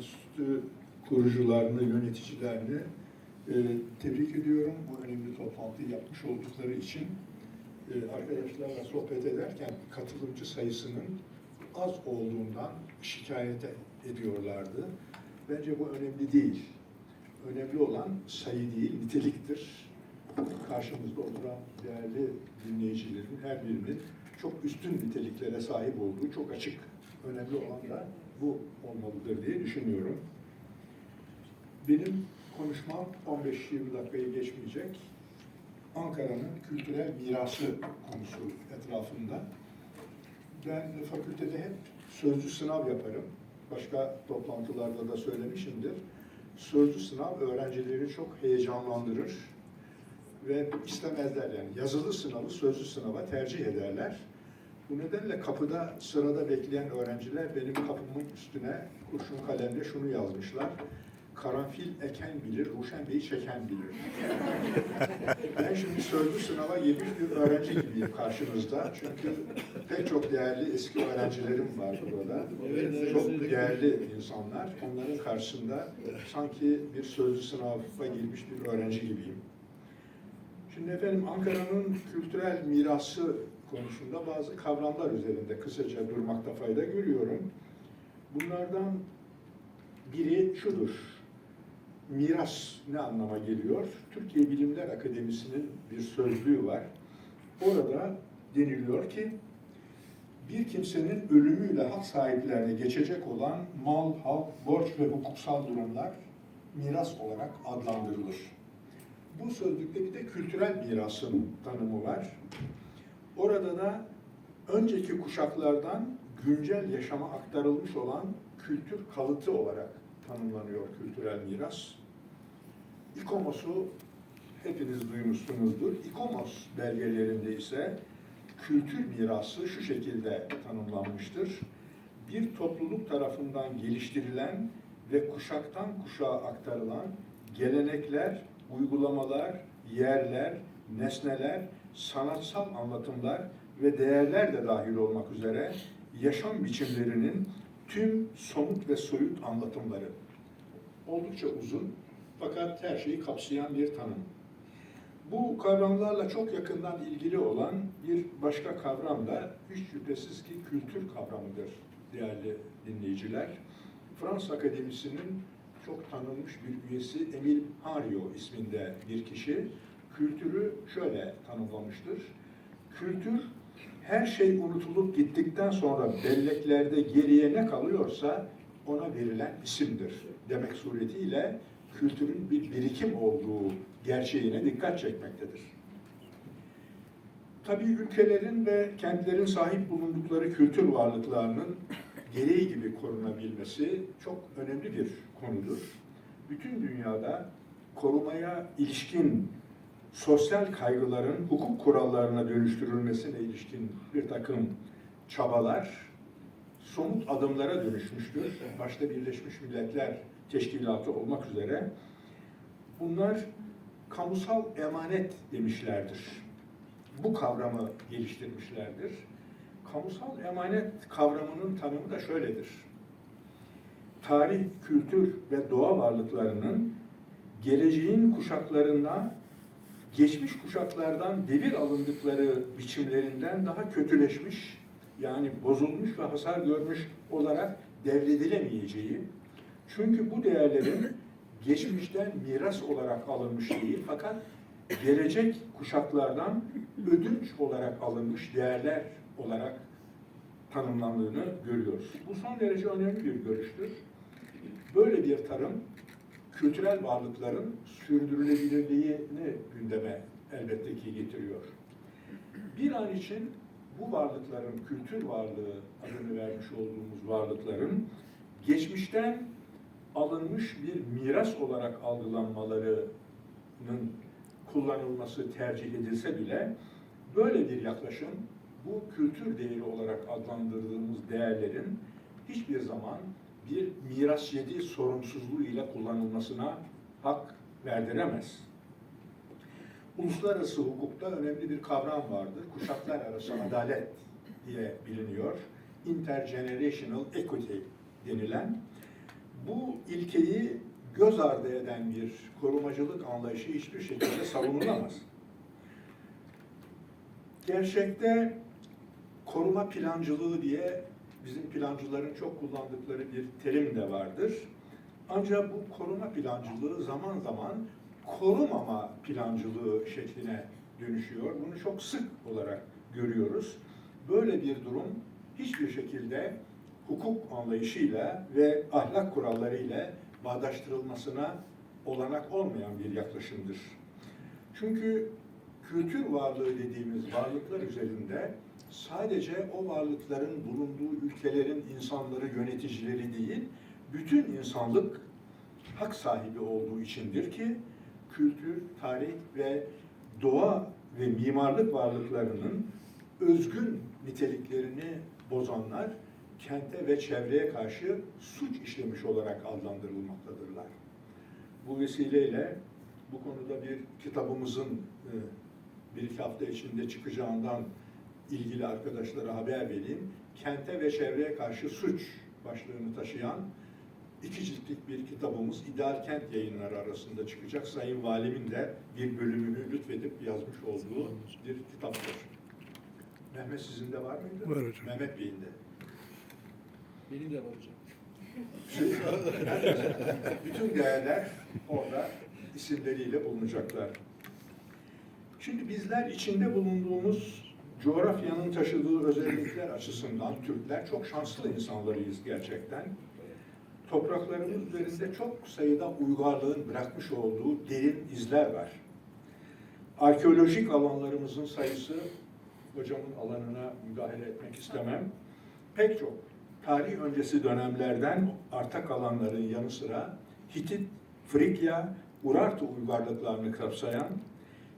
Enstitü kurucularını, yöneticilerini e, tebrik ediyorum. Bu önemli toplantıyı yapmış oldukları için e, arkadaşlarla sohbet ederken katılımcı sayısının az olduğundan şikayet ediyorlardı. Bence bu önemli değil. Önemli olan sayı değil, niteliktir. Karşımızda oturan değerli dinleyicilerin her birinin çok üstün niteliklere sahip olduğu çok açık. Önemli olan da bu olmalıdır diye düşünüyorum. Benim konuşmam 15-20 dakikayı geçmeyecek. Ankara'nın kültürel mirası konusu etrafında. Ben fakültede hep sözlü sınav yaparım. Başka toplantılarda da söylemişimdir. Sözlü sınav öğrencileri çok heyecanlandırır ve istemezler yani yazılı sınavı sözlü sınava tercih ederler. Bu nedenle kapıda sırada bekleyen öğrenciler benim kapımın üstüne kurşun kalemle şunu yazmışlar. Karanfil eken bilir, Ruşen Bey'i çeken bilir. ben şimdi sözlü sınava girmiş bir öğrenci gibiyim karşınızda. Çünkü pek çok değerli eski öğrencilerim var burada. Çok değerli insanlar. Onların karşısında sanki bir sözlü sınava girmiş bir öğrenci gibiyim. Şimdi efendim Ankara'nın kültürel mirası konusunda bazı kavramlar üzerinde kısaca durmakta fayda görüyorum. Bunlardan biri şudur. Miras ne anlama geliyor? Türkiye Bilimler Akademisi'nin bir sözlüğü var. Orada deniliyor ki bir kimsenin ölümüyle hak sahiplerine geçecek olan mal, halk, borç ve hukuksal durumlar miras olarak adlandırılır. Bu sözlükte bir de kültürel mirasın tanımı var. Orada da önceki kuşaklardan güncel yaşama aktarılmış olan kültür kalıtı olarak tanımlanıyor kültürel miras. İkomos'u hepiniz duymuşsunuzdur. İkomos belgelerinde ise kültür mirası şu şekilde tanımlanmıştır. Bir topluluk tarafından geliştirilen ve kuşaktan kuşağa aktarılan gelenekler, uygulamalar, yerler, nesneler, sanatsal anlatımlar ve değerler de dahil olmak üzere yaşam biçimlerinin tüm somut ve soyut anlatımları. Oldukça uzun fakat her şeyi kapsayan bir tanım. Bu kavramlarla çok yakından ilgili olan bir başka kavram da hiç şüphesiz ki kültür kavramıdır değerli dinleyiciler. Fransız Akademisi'nin çok tanınmış bir üyesi Emil Henriot isminde bir kişi kültürü şöyle tanımlamıştır. Kültür her şey unutulup gittikten sonra belleklerde geriye ne kalıyorsa ona verilen isimdir demek suretiyle kültürün bir birikim olduğu gerçeğine dikkat çekmektedir. Tabii ülkelerin ve kentlerin sahip bulundukları kültür varlıklarının gereği gibi korunabilmesi çok önemli bir konudur. Bütün dünyada korumaya ilişkin sosyal kaygıların hukuk kurallarına dönüştürülmesine ilişkin bir takım çabalar somut adımlara dönüşmüştür. Başta Birleşmiş Milletler Teşkilatı olmak üzere bunlar kamusal emanet demişlerdir. Bu kavramı geliştirmişlerdir. Kamusal emanet kavramının tanımı da şöyledir. Tarih, kültür ve doğa varlıklarının geleceğin kuşaklarından geçmiş kuşaklardan devir alındıkları biçimlerinden daha kötüleşmiş, yani bozulmuş ve hasar görmüş olarak devredilemeyeceği, çünkü bu değerlerin geçmişten miras olarak alınmış değil, fakat gelecek kuşaklardan ödünç olarak alınmış değerler olarak tanımlandığını görüyoruz. Bu son derece önemli bir görüştür. Böyle bir tarım kültürel varlıkların sürdürülebilirliğini gündeme elbette ki getiriyor. Bir an için bu varlıkların, kültür varlığı adını vermiş olduğumuz varlıkların geçmişten alınmış bir miras olarak algılanmalarının kullanılması tercih edilse bile böyle bir yaklaşım bu kültür değeri olarak adlandırdığımız değerlerin hiçbir zaman bir miras yedi sorumsuzluğu ile kullanılmasına hak verdiremez. Uluslararası hukukta önemli bir kavram vardır. Kuşaklar arası adalet diye biliniyor. Intergenerational equity denilen bu ilkeyi göz ardı eden bir korumacılık anlayışı hiçbir şekilde savunulamaz. Gerçekte koruma plancılığı diye bizim plancıların çok kullandıkları bir terim de vardır. Ancak bu koruma plancılığı zaman zaman korumama plancılığı şekline dönüşüyor. Bunu çok sık olarak görüyoruz. Böyle bir durum hiçbir şekilde hukuk anlayışıyla ve ahlak kurallarıyla bağdaştırılmasına olanak olmayan bir yaklaşımdır. Çünkü kültür varlığı dediğimiz varlıklar üzerinde sadece o varlıkların bulunduğu ülkelerin insanları, yöneticileri değil, bütün insanlık hak sahibi olduğu içindir ki kültür, tarih ve doğa ve mimarlık varlıklarının özgün niteliklerini bozanlar kente ve çevreye karşı suç işlemiş olarak adlandırılmaktadırlar. Bu vesileyle bu konuda bir kitabımızın e, bir iki hafta içinde çıkacağından ilgili arkadaşlara haber vereyim. Kente ve çevreye karşı suç başlığını taşıyan iki ciltlik bir kitabımız İdeal Kent yayınları arasında çıkacak. Sayın Valimin de bir bölümünü lütfedip yazmış olduğu bir kitaptır. Mehmet sizin de var mıydı? Var hocam. Mehmet Bey'in de. Benim de var hocam. Bütün değerler orada isimleriyle bulunacaklar. Şimdi bizler içinde bulunduğumuz coğrafyanın taşıdığı özellikler açısından Türkler çok şanslı insanlarıyız gerçekten. Topraklarımız üzerinde çok sayıda uygarlığın bırakmış olduğu derin izler var. Arkeolojik alanlarımızın sayısı, hocamın alanına müdahale etmek istemem, pek çok tarih öncesi dönemlerden arta kalanların yanı sıra Hitit, Frikya, Urartu uygarlıklarını kapsayan,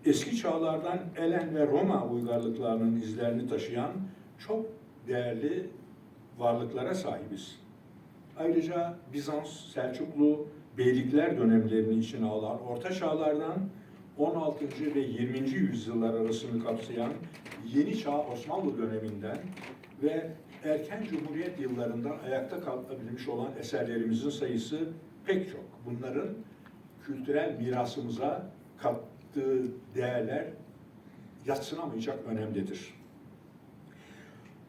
eski çağlardan Elen ve Roma uygarlıklarının izlerini taşıyan çok değerli varlıklara sahibiz. Ayrıca Bizans, Selçuklu, Beylikler dönemlerini içine alan Orta Çağlardan 16. ve 20. yüzyıllar arasını kapsayan Yeni Çağ Osmanlı döneminden ve erken Cumhuriyet yıllarından ayakta kalabilmiş olan eserlerimizin sayısı pek çok. Bunların kültürel mirasımıza kattığı değerler yatsınamayacak önemlidir.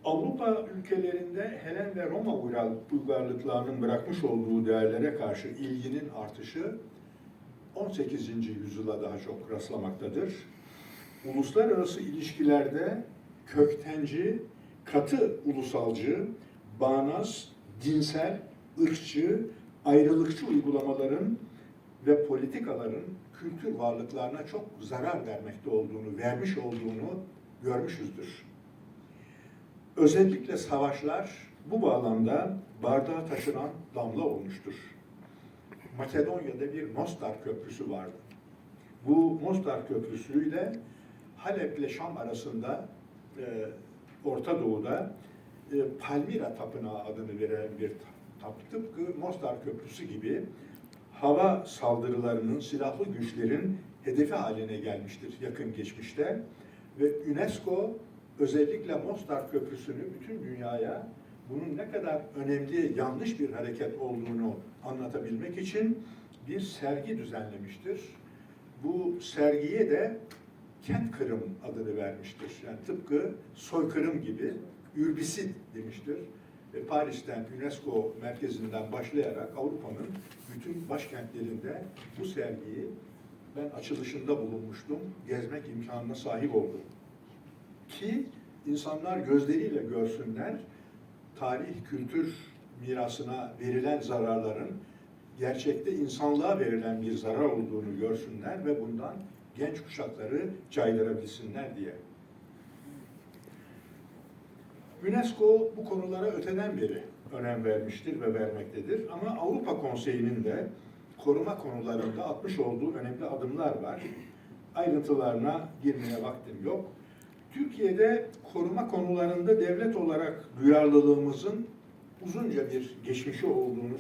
Avrupa ülkelerinde Helen ve Roma uygarlıklarının bırakmış olduğu değerlere karşı ilginin artışı 18. yüzyıla daha çok rastlamaktadır. Uluslararası ilişkilerde köktenci, katı ulusalcı, bağnaz, dinsel, ırkçı, ayrılıkçı uygulamaların ve politikaların kültür varlıklarına çok zarar vermekte olduğunu, vermiş olduğunu görmüşüzdür. Özellikle savaşlar bu bağlamda bardağa taşıran damla olmuştur. Makedonya'da bir Mostar Köprüsü vardı. Bu Mostar Köprüsü'yle Halep ile Şam arasında e, Orta Doğu'da e, Palmira Tapınağı adını veren bir tap, tıpkı Mostar Köprüsü gibi hava saldırılarının, silahlı güçlerin hedefi haline gelmiştir yakın geçmişte. Ve UNESCO özellikle Mostar Köprüsü'nü bütün dünyaya bunun ne kadar önemli, yanlış bir hareket olduğunu anlatabilmek için bir sergi düzenlemiştir. Bu sergiye de kent kırım adını vermiştir. Yani tıpkı soykırım gibi ürbisit demiştir. Paris'ten UNESCO merkezinden başlayarak Avrupa'nın bütün başkentlerinde bu sergiyi ben açılışında bulunmuştum. Gezmek imkanına sahip oldum. Ki insanlar gözleriyle görsünler tarih, kültür mirasına verilen zararların gerçekte insanlığa verilen bir zarar olduğunu görsünler ve bundan genç kuşakları caydırabilsinler diye. UNESCO bu konulara öteden beri önem vermiştir ve vermektedir. Ama Avrupa Konseyi'nin de koruma konularında atmış olduğu önemli adımlar var. Ayrıntılarına girmeye vaktim yok. Türkiye'de koruma konularında devlet olarak duyarlılığımızın uzunca bir geçmişi olduğunu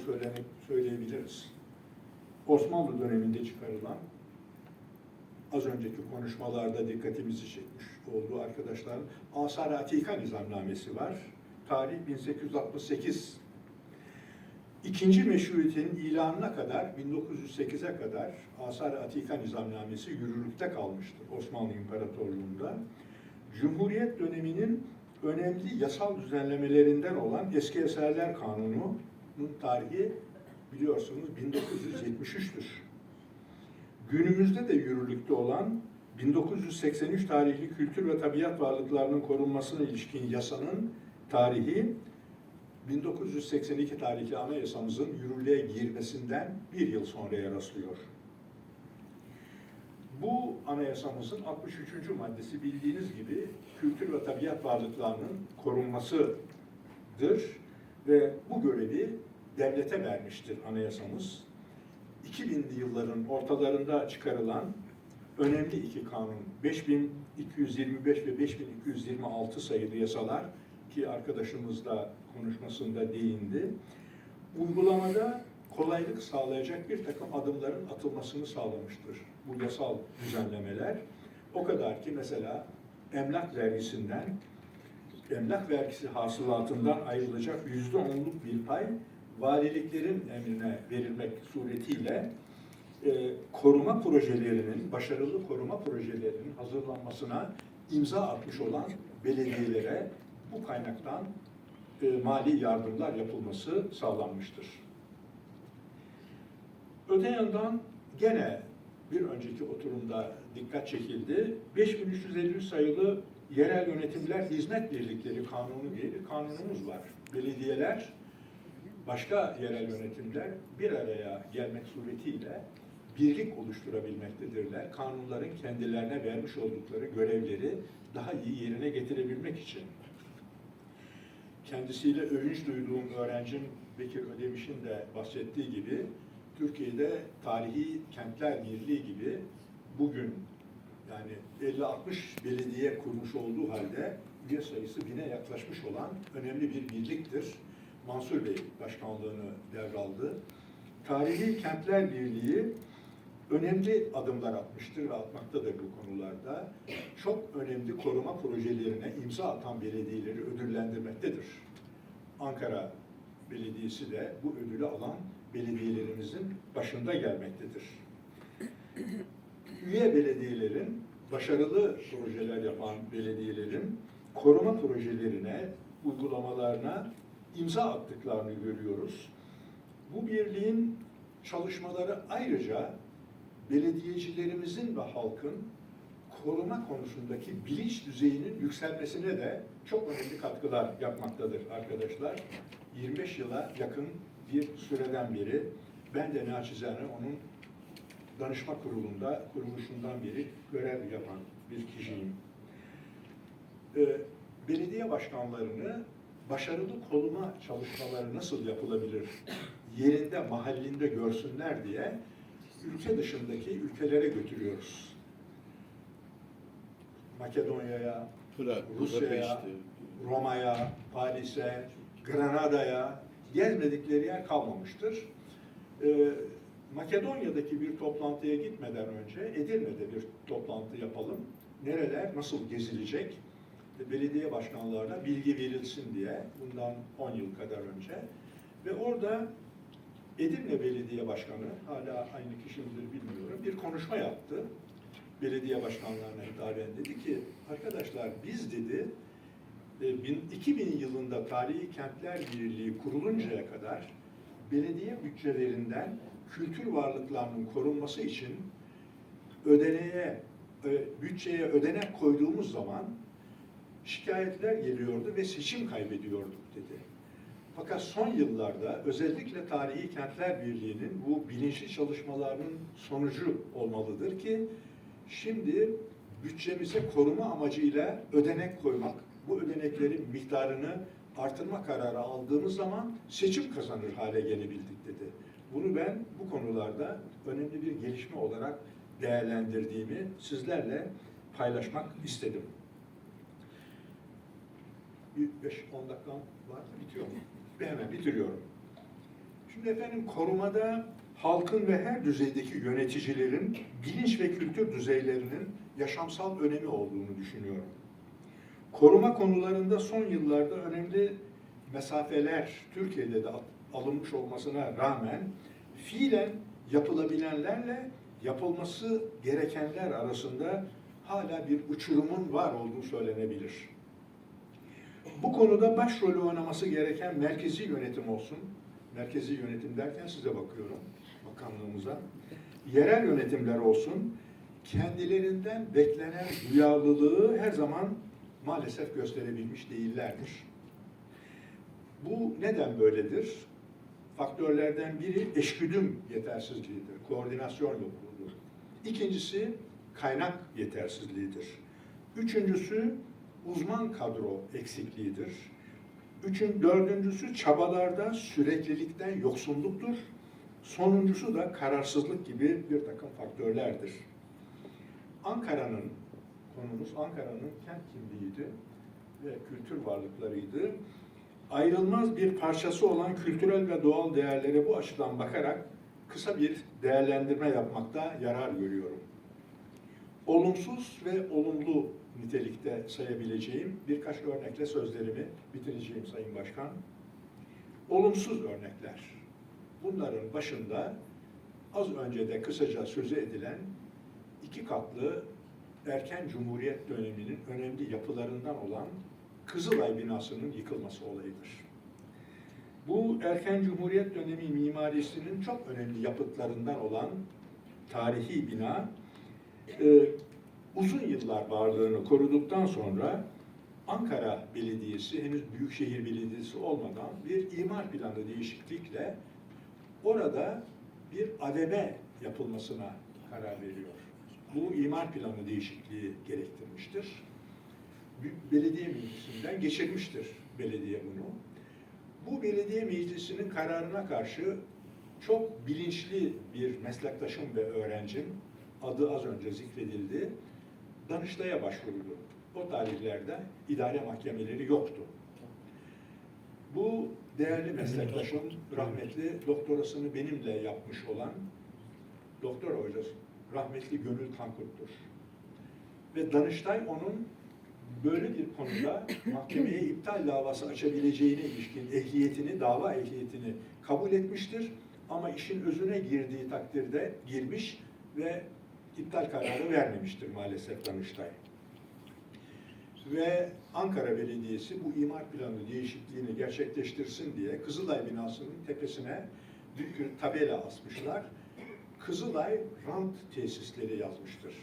söyleyebiliriz. Osmanlı döneminde çıkarılan az önceki konuşmalarda dikkatimizi çekmiş olduğu arkadaşlar Asar Atika nizamnamesi var. Tarih 1868. İkinci meşrutiyetin ilanına kadar 1908'e kadar Asar-ı Atika Nizamnamesi yürürlükte kalmıştır Osmanlı İmparatorluğu'nda. Cumhuriyet döneminin önemli yasal düzenlemelerinden olan Eski Eserler Kanunu'nun tarihi biliyorsunuz 1973'tür. Günümüzde de yürürlükte olan 1983 tarihli kültür ve tabiat varlıklarının korunmasına ilişkin yasanın tarihi 1982 tarihli anayasamızın yürürlüğe girmesinden bir yıl sonraya rastlıyor. Bu anayasamızın 63. maddesi bildiğiniz gibi kültür ve tabiat varlıklarının korunmasıdır ve bu görevi devlete vermiştir anayasamız. 2000'li yılların ortalarında çıkarılan önemli iki kanun 5225 ve 5226 sayılı yasalar ki arkadaşımız da konuşmasında değindi. Uygulamada kolaylık sağlayacak bir takım adımların atılmasını sağlamıştır bu yasal düzenlemeler. O kadar ki mesela emlak vergisinden, emlak vergisi hasılatından ayrılacak yüzde onluk bir pay valiliklerin emrine verilmek suretiyle e, koruma projelerinin, başarılı koruma projelerinin hazırlanmasına imza atmış olan belediyelere bu kaynaktan e, mali yardımlar yapılması sağlanmıştır. Öte yandan gene bir önceki oturumda dikkat çekildi. 5353 sayılı Yerel Yönetimler Hizmet Birlikleri Kanunu diye bir kanunumuz var. Belediyeler, başka yerel yönetimler bir araya gelmek suretiyle birlik oluşturabilmektedirler. Kanunların kendilerine vermiş oldukları görevleri daha iyi yerine getirebilmek için. Kendisiyle övünç duyduğum öğrencim Bekir Ödemiş'in de bahsettiği gibi Türkiye'de tarihi kentler birliği gibi bugün yani 50-60 belediye kurmuş olduğu halde üye sayısı bine yaklaşmış olan önemli bir birliktir. Mansur Bey başkanlığını devraldı. Tarihi Kentler Birliği önemli adımlar atmıştır ve atmaktadır bu konularda. Çok önemli koruma projelerine imza atan belediyeleri ödüllendirmektedir. Ankara Belediyesi de bu ödülü alan belediyelerimizin başında gelmektedir. Üye belediyelerin, başarılı projeler yapan belediyelerin koruma projelerine, uygulamalarına imza attıklarını görüyoruz. Bu birliğin çalışmaları ayrıca belediyecilerimizin ve halkın koruma konusundaki bilinç düzeyinin yükselmesine de çok önemli katkılar yapmaktadır arkadaşlar. 25 yıla yakın bir süreden beri ben de naçizane onun danışma kurulunda kuruluşundan beri görev yapan bir kişiyim. Ee, belediye başkanlarını başarılı koruma çalışmaları nasıl yapılabilir, yerinde, mahallinde görsünler diye ülke dışındaki ülkelere götürüyoruz. Makedonya'ya, Rusya'ya, Roma'ya, Paris'e, Granada'ya gezmedikleri yer kalmamıştır. Ee, Makedonya'daki bir toplantıya gitmeden önce Edirne'de bir toplantı yapalım. Nereler, nasıl gezilecek? E, Belediye başkanlarına bilgi verilsin diye bundan 10 yıl kadar önce. Ve orada Edirne Belediye Başkanı, hala aynı kişi midir bilmiyorum, bir konuşma yaptı. Belediye başkanlarına hitaben dedi ki, arkadaşlar biz dedi, e, bin- 2000 yılında Tarihi Kentler Birliği kuruluncaya kadar belediye bütçelerinden kültür varlıklarının korunması için ödeneğe, e, bütçeye ödenek koyduğumuz zaman şikayetler geliyordu ve seçim kaybediyorduk dedi. Fakat son yıllarda özellikle Tarihi Kentler Birliği'nin bu bilinçli çalışmalarının sonucu olmalıdır ki şimdi bütçemize koruma amacıyla ödenek koymak, bu ödeneklerin miktarını artırma kararı aldığımız zaman seçim kazanır hale gelebildik dedi. Bunu ben bu konularda önemli bir gelişme olarak değerlendirdiğimi sizlerle paylaşmak istedim. Bir 5-10 dakikam var? Bitiyor mu? Ve hemen bitiriyorum. Şimdi efendim korumada halkın ve her düzeydeki yöneticilerin bilinç ve kültür düzeylerinin yaşamsal önemi olduğunu düşünüyorum. Koruma konularında son yıllarda önemli mesafeler Türkiye'de de alınmış olmasına rağmen fiilen yapılabilenlerle yapılması gerekenler arasında hala bir uçurumun var olduğu söylenebilir. Bu konuda başrolü oynaması gereken merkezi yönetim olsun. Merkezi yönetim derken size bakıyorum, bakanlığımıza. Yerel yönetimler olsun. Kendilerinden beklenen duyarlılığı her zaman maalesef gösterebilmiş değillerdir. Bu neden böyledir? Faktörlerden biri eşgüdüm yetersizliğidir, koordinasyon yokluğudur. İkincisi kaynak yetersizliğidir. Üçüncüsü uzman kadro eksikliğidir. Üçün, dördüncüsü çabalarda süreklilikten yoksunluktur. Sonuncusu da kararsızlık gibi bir takım faktörlerdir. Ankara'nın, konumuz Ankara'nın kent kimliğiydi ve kültür varlıklarıydı. Ayrılmaz bir parçası olan kültürel ve doğal değerlere bu açıdan bakarak kısa bir değerlendirme yapmakta yarar görüyorum. Olumsuz ve olumlu nitelikte sayabileceğim birkaç örnekle sözlerimi bitireceğim Sayın Başkan. Olumsuz örnekler. Bunların başında az önce de kısaca sözü edilen iki katlı erken Cumhuriyet döneminin önemli yapılarından olan Kızılay binasının yıkılması olayıdır. Bu erken Cumhuriyet dönemi mimarisinin çok önemli yapıtlarından olan tarihi bina e, uzun yıllar varlığını koruduktan sonra Ankara Belediyesi henüz Büyükşehir Belediyesi olmadan bir imar planı değişiklikle orada bir AVM yapılmasına karar veriyor. Bu imar planı değişikliği gerektirmiştir. Belediye Meclisi'nden geçirmiştir belediye bunu. Bu belediye meclisinin kararına karşı çok bilinçli bir meslektaşım ve öğrencim, adı az önce zikredildi, Danıştay'a başvurdu. O tarihlerde idare mahkemeleri yoktu. Bu değerli meslektaşım rahmetli doktorasını benimle yapmış olan doktor hocası rahmetli Gönül Tankurt'tur. Ve Danıştay onun böyle bir konuda mahkemeye iptal davası açabileceğine ilişkin ehliyetini, dava ehliyetini kabul etmiştir. Ama işin özüne girdiği takdirde girmiş ve iptal kararı vermemiştir maalesef Danıştay. Ve Ankara Belediyesi bu imar planı değişikliğini gerçekleştirsin diye Kızılay binasının tepesine büyük bir tabela asmışlar. Kızılay rant tesisleri yazmıştır.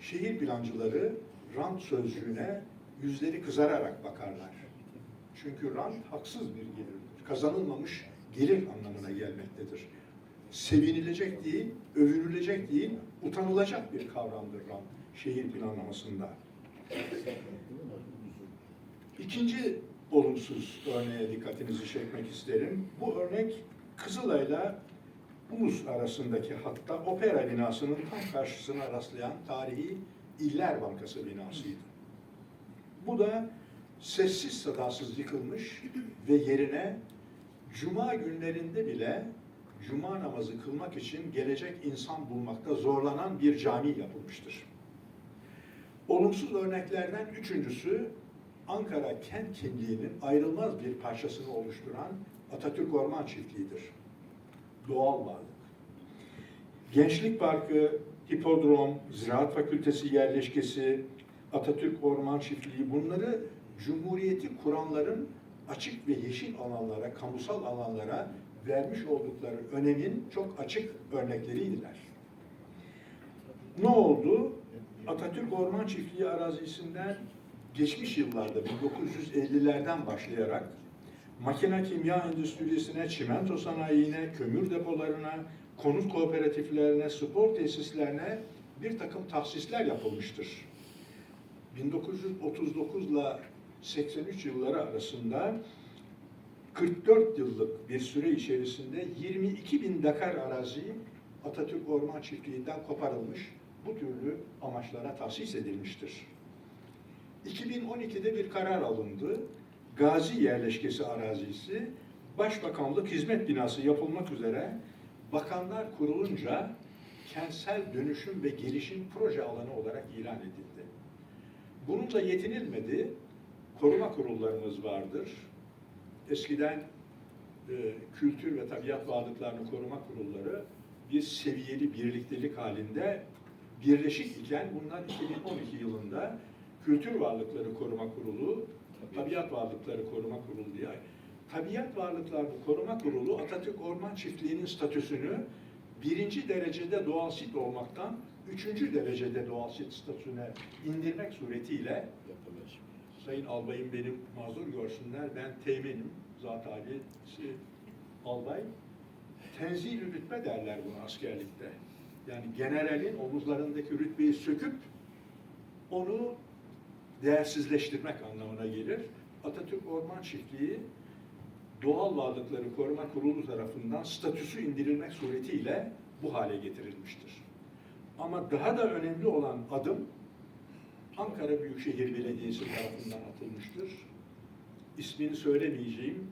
Şehir plancıları rant sözcüğüne yüzleri kızararak bakarlar. Çünkü rant haksız bir gelirdir. Kazanılmamış gelir anlamına gelmektedir. Sevinilecek değil, övünülecek değil, utanılacak bir kavramdır rant şehir planlamasında. İkinci olumsuz örneğe dikkatinizi çekmek isterim. Bu örnek Kızılay'la Ulus arasındaki hatta opera binasının tam karşısına rastlayan tarihi İller Bankası binasıydı. Bu da sessiz sedasız yıkılmış ve yerine cuma günlerinde bile cuma namazı kılmak için gelecek insan bulmakta zorlanan bir cami yapılmıştır. Olumsuz örneklerden üçüncüsü Ankara kent kimliğinin ayrılmaz bir parçasını oluşturan Atatürk Orman Çiftliği'dir. Doğal varlık. Gençlik Parkı, Hipodrom, Ziraat Fakültesi yerleşkesi, Atatürk Orman Çiftliği bunları Cumhuriyeti kuranların açık ve yeşil alanlara, kamusal alanlara vermiş oldukları önemin çok açık örnekleriydiler. Ne oldu? Atatürk Orman Çiftliği arazisinden geçmiş yıllarda 1950'lerden başlayarak makine kimya endüstrisine, çimento sanayine, kömür depolarına, konut kooperatiflerine, spor tesislerine bir takım tahsisler yapılmıştır. 1939 ile 83 yılları arasında 44 yıllık bir süre içerisinde 22 bin dakar arazi Atatürk Orman Çiftliği'nden koparılmış, bu türlü amaçlara tahsis edilmiştir. 2012'de bir karar alındı. Gazi yerleşkesi arazisi Başbakanlık Hizmet Binası yapılmak üzere bakanlar kurulunca kentsel dönüşüm ve gelişim proje alanı olarak ilan edildi. Bununla yetinilmedi. Koruma kurullarımız vardır. Eskiden e, Kültür ve Tabiat Varlıklarını Koruma Kurulları bir seviyeli birliktelik halinde birleşik iken bunlar 2012 yılında Kültür Varlıkları Koruma Kurulu, Tabiat Varlıkları Koruma Kurulu diye. Tabiat Varlıklarını Koruma Kurulu Atatürk Orman Çiftliği'nin statüsünü birinci derecede doğal sit olmaktan üçüncü derecede doğal sit statüsüne indirmek suretiyle Sayın albayım benim mazur görsünler. Ben teğmenim. Zat halisi albay. Tenzil rütbe derler bunu askerlikte. Yani generalin omuzlarındaki rütbeyi söküp onu değersizleştirmek anlamına gelir. Atatürk Orman Çiftliği Doğal Varlıkları Koruma Kurulu tarafından statüsü indirilmek suretiyle bu hale getirilmiştir. Ama daha da önemli olan adım Ankara Büyükşehir Belediyesi tarafından atılmıştır. İsmini söylemeyeceğim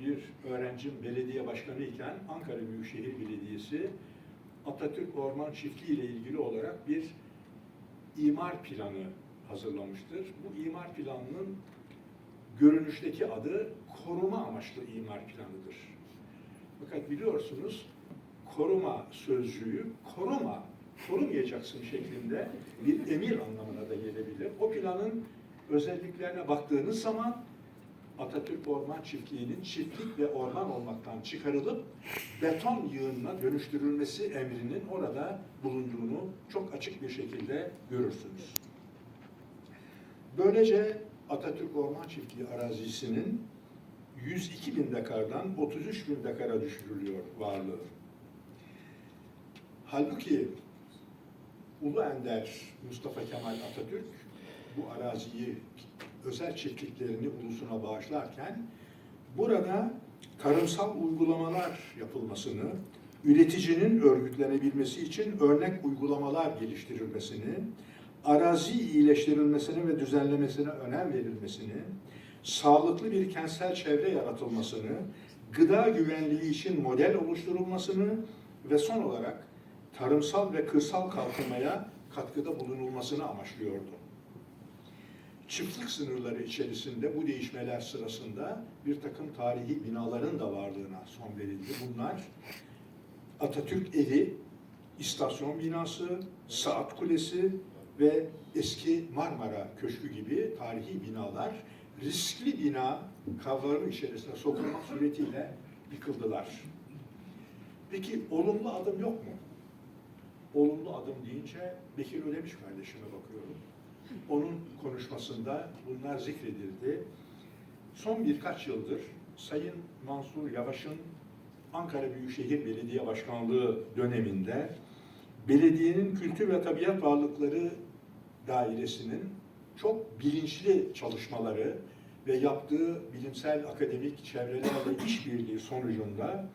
bir öğrencim belediye başkanı iken Ankara Büyükşehir Belediyesi Atatürk Orman Çiftliği ile ilgili olarak bir imar planı hazırlamıştır. Bu imar planının görünüşteki adı koruma amaçlı imar planıdır. Fakat biliyorsunuz koruma sözcüğü koruma, korumayacaksın şeklinde bir emir anlamına da gelebilir. O planın özelliklerine baktığınız zaman Atatürk Orman Çiftliği'nin çiftlik ve orman olmaktan çıkarılıp beton yığınına dönüştürülmesi emrinin orada bulunduğunu çok açık bir şekilde görürsünüz. Böylece Atatürk Orman Çiftliği arazisinin 102 bin dekardan 33 bin dekara düşürülüyor varlığı. Halbuki Ulu Ender Mustafa Kemal Atatürk bu araziyi özel çiftliklerini ulusuna bağışlarken burada tarımsal uygulamalar yapılmasını, üreticinin örgütlenebilmesi için örnek uygulamalar geliştirilmesini, arazi iyileştirilmesine ve düzenlemesine önem verilmesini, sağlıklı bir kentsel çevre yaratılmasını, gıda güvenliği için model oluşturulmasını ve son olarak tarımsal ve kırsal kalkınmaya katkıda bulunulmasını amaçlıyordu. Çiftlik sınırları içerisinde bu değişmeler sırasında bir takım tarihi binaların da varlığına son verildi. Bunlar Atatürk Evi, istasyon binası, saat kulesi ve eski Marmara Köşkü gibi tarihi binalar riskli bina kavramı içerisine sokulmak suretiyle yıkıldılar. Peki olumlu adım yok mu? Olumlu adım deyince Bekir Ödemiş kardeşime bakıyorum. Onun konuşmasında bunlar zikredildi. Son birkaç yıldır Sayın Mansur Yavaş'ın Ankara Büyükşehir Belediye Başkanlığı döneminde belediyenin kültür ve tabiat varlıkları dairesinin çok bilinçli çalışmaları ve yaptığı bilimsel akademik çevrelerle işbirliği sonucunda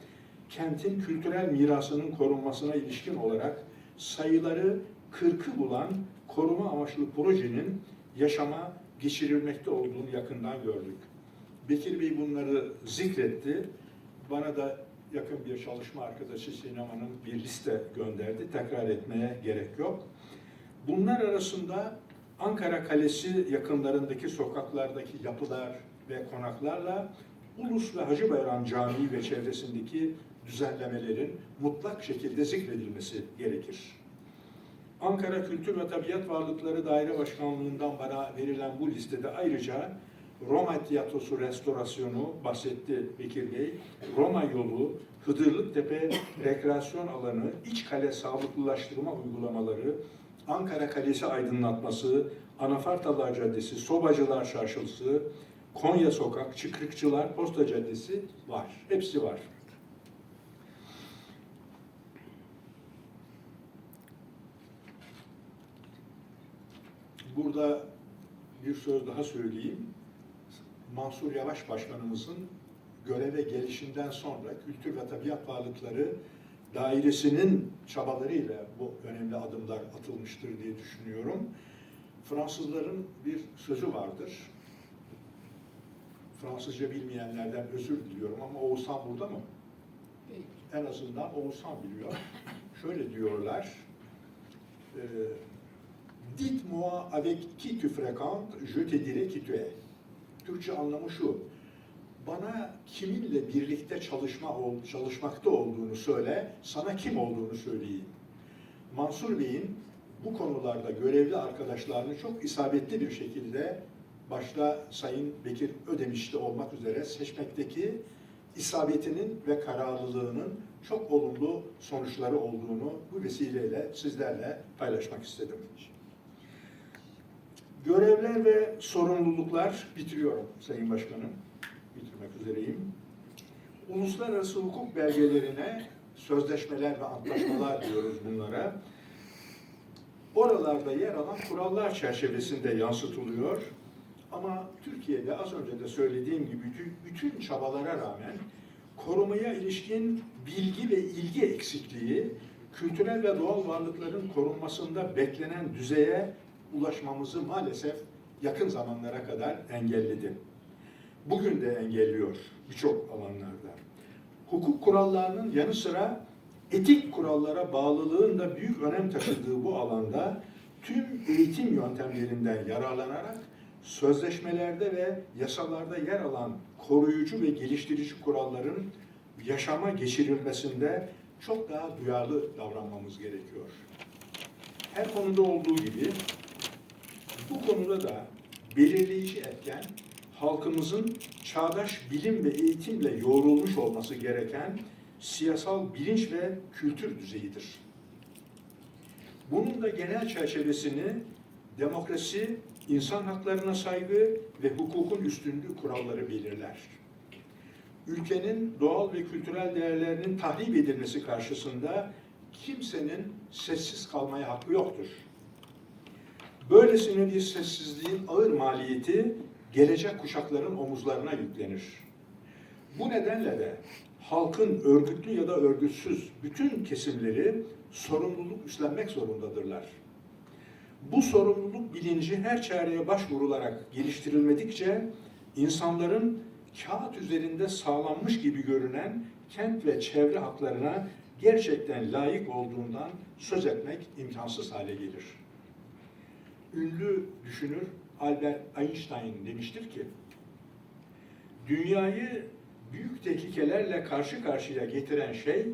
kentin kültürel mirasının korunmasına ilişkin olarak sayıları 40'ı bulan koruma amaçlı projenin yaşama geçirilmekte olduğunu yakından gördük. Bekir Bey bunları zikretti. Bana da yakın bir çalışma arkadaşı Sinema'nın bir liste gönderdi. Tekrar etmeye gerek yok. Bunlar arasında Ankara Kalesi yakınlarındaki sokaklardaki yapılar ve konaklarla Ulus ve Hacı Bayram Camii ve çevresindeki düzenlemelerin mutlak şekilde zikredilmesi gerekir. Ankara Kültür ve Tabiat Varlıkları Daire Başkanlığı'ndan bana verilen bu listede ayrıca Roma Tiyatrosu restorasyonu bahsetti Bekir Bey, Roma yolu, Hıdırlıktepe rekreasyon alanı, İç Kale sağlıklılaştırma uygulamaları, Ankara Kalesi aydınlatması, Anafartalar Caddesi, Sobacılar Çarşısı, Konya Sokak, Çıkrıkçılar, Posta Caddesi var. Hepsi var. Burada bir söz daha söyleyeyim. Mansur Yavaş Başkanımızın göreve gelişinden sonra Kültür ve Tabiat Varlıkları Dairesi'nin çabalarıyla bu önemli adımlar atılmıştır diye düşünüyorum. Fransızların bir sözü vardır. Fransızca bilmeyenlerden özür diliyorum ama Oğuzhan burada mı? En azından Oğuzhan biliyor. Şöyle diyorlar. E, Dites-moi avec qui tu fréquentes, je te dirai qui tu es. Türkçe anlamı şu. bana kiminle birlikte çalışma çalışmakta olduğunu söyle, sana kim olduğunu söyleyeyim. Mansur Bey'in bu konularda görevli arkadaşlarını çok isabetli bir şekilde başta Sayın Bekir Ödemiş'te olmak üzere seçmekteki isabetinin ve kararlılığının çok olumlu sonuçları olduğunu bu vesileyle sizlerle paylaşmak istedim. Görevler ve sorumluluklar bitiriyorum Sayın Başkanım. Bitirmek üzereyim. Uluslararası hukuk belgelerine sözleşmeler ve antlaşmalar diyoruz bunlara. Oralarda yer alan kurallar çerçevesinde yansıtılıyor. Ama Türkiye'de az önce de söylediğim gibi bütün, çabalara rağmen korumaya ilişkin bilgi ve ilgi eksikliği kültürel ve doğal varlıkların korunmasında beklenen düzeye ulaşmamızı maalesef yakın zamanlara kadar engelledi. Bugün de engelliyor birçok alanlarda. Hukuk kurallarının yanı sıra etik kurallara bağlılığın da büyük önem taşıdığı bu alanda tüm eğitim yöntemlerinden yararlanarak sözleşmelerde ve yasalarda yer alan koruyucu ve geliştirici kuralların yaşama geçirilmesinde çok daha duyarlı davranmamız gerekiyor. Her konuda olduğu gibi bu konuda da belirleyici etken halkımızın çağdaş bilim ve eğitimle yoğrulmuş olması gereken siyasal bilinç ve kültür düzeyidir. Bunun da genel çerçevesini demokrasi, insan haklarına saygı ve hukukun üstünlüğü kuralları belirler. Ülkenin doğal ve kültürel değerlerinin tahrip edilmesi karşısında kimsenin sessiz kalmaya hakkı yoktur. Böylesine bir sessizliğin ağır maliyeti gelecek kuşakların omuzlarına yüklenir. Bu nedenle de halkın örgütlü ya da örgütsüz bütün kesimleri sorumluluk üstlenmek zorundadırlar. Bu sorumluluk bilinci her çareye başvurularak geliştirilmedikçe insanların kağıt üzerinde sağlanmış gibi görünen kent ve çevre haklarına gerçekten layık olduğundan söz etmek imkansız hale gelir. Ünlü düşünür Albert Einstein demiştir ki, dünyayı büyük tehlikelerle karşı karşıya getiren şey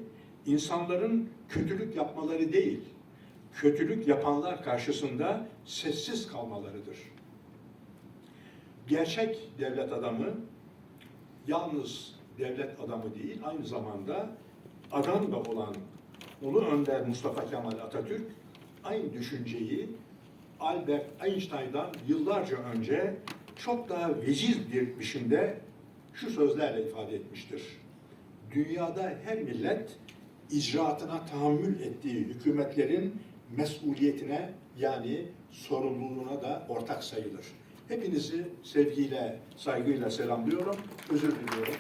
insanların kötülük yapmaları değil, kötülük yapanlar karşısında sessiz kalmalarıdır. Gerçek devlet adamı yalnız devlet adamı değil, aynı zamanda adam da olan Ulu Önder Mustafa Kemal Atatürk aynı düşünceyi Albert Einstein'dan yıllarca önce çok daha veciz bir biçimde şu sözlerle ifade etmiştir. Dünyada her millet icraatına tahammül ettiği hükümetlerin mesuliyetine yani sorumluluğuna da ortak sayılır. Hepinizi sevgiyle, saygıyla selamlıyorum. Özür diliyorum.